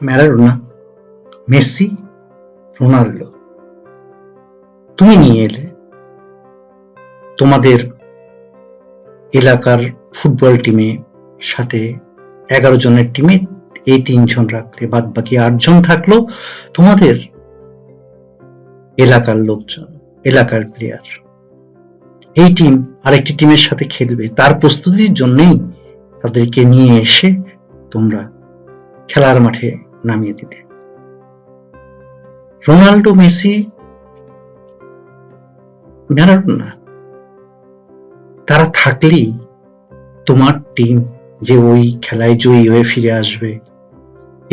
Maradona, Messi, Ronaldo, তুমি নিয়ে এলে তোমাদের এলাকার ফুটবল টিমে সাথে এগারো জনের টিমে এই তিনজন রাখলে বাদ বাকি আটজন থাকল তোমাদের এলাকার লোকজন, এলাকার প্লেয়ার এই টিম আরেকটি টিমের সাথে খেলবে। তার প্রস্তুতির জন্যই তাদেরকে নিয়ে এসে তোমরা খেলার মাঠে নামিয়ে দিলে রোনাল্ডো, মেসি, ম্যারাডোনা, তারা থাকলেই তোমার টিম যে ওই খেলায় জয়ী হয়ে ফিরে আসবে,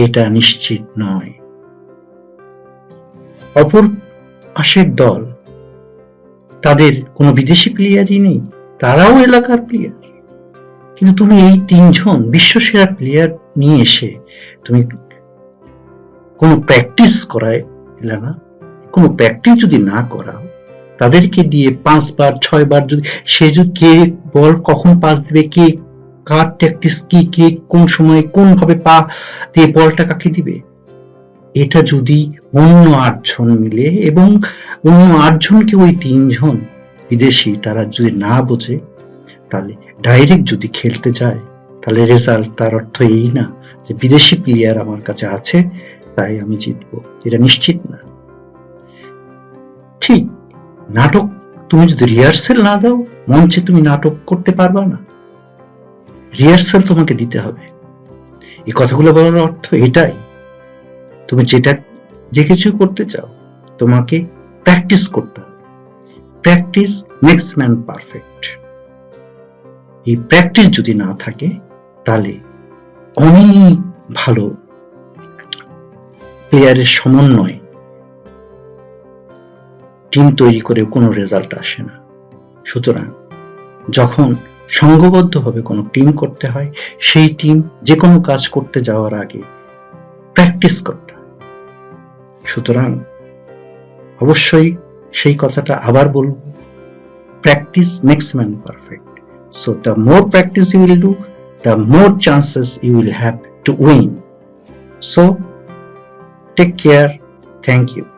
এটা নিশ্চিত নয়। অপর পাশের দল, তাদের কোনো বিদেশি প্লেয়ারই নেই, তারাও এলাকার প্লেয়ার কিন্তু তুমি এই তিনজন বিশ্বসেরা প্লেয়ার নিয়ে এসে তুমি কোনো প্র্যাকটিস করায় না? কোনো প্র্যাকটিস যদি না করাও, তাদেরকে দিয়ে পাঁচবার, ছয়বার যদি সে যদি কে বল কখন পাস দিবে, কে কার প্র্যাকটিস কি, কে কোন সময় কোন ভাবে পা দিয়ে বলটা কাকে দিবে? এটা যদি অন্য আটজন মিলে এবং অন্য আটজনকে ওই তিনজন বিদেশি তারা যদি না বোঝে, তাহলে ডাইরেক্ট যদি খেলতে যায়, তাহলে রেজাল্ট তার অর্থ এই না যে বিদেশি প্লেয়ার আমার কাছে আছে, তাই আমি জিতবো এটা নিশ্চিত না। ঠিক, নাটক তুমি যদি রিহার্সেল না দাও, মঞ্চে তুমি নাটক করতে পারবা না। রিহার্সেল তোমাকে দিতে হবে। এই কথাগুলো বলার অর্থ এটাই। তুমি যেটা যে কিছু করতে চাও, তোমাকে প্র্যাকটিস করতে হবে। প্র্যাকটিস মেক্স ম্যান পারফেক্ট এই প্র্যাকটিস যদি না থাকে, তাহলে অনেক ভালো প্লেয়ারের সমন্বয় টিম তৈরি করে কোনো রেজাল্ট আসে না। সুতরাং যখন সংঘবদ্ধভাবে কোনো টিম করতে হয়, সেই টিম যে কোনো কাজ করতে যাওয়ার আগে প্র্যাকটিস করতে সুতরাং অবশ্যই সেই কথাটা আবার বলব practice makes man perfect So the more practice you will do, the more chances you will have to win. So take care. Thank you.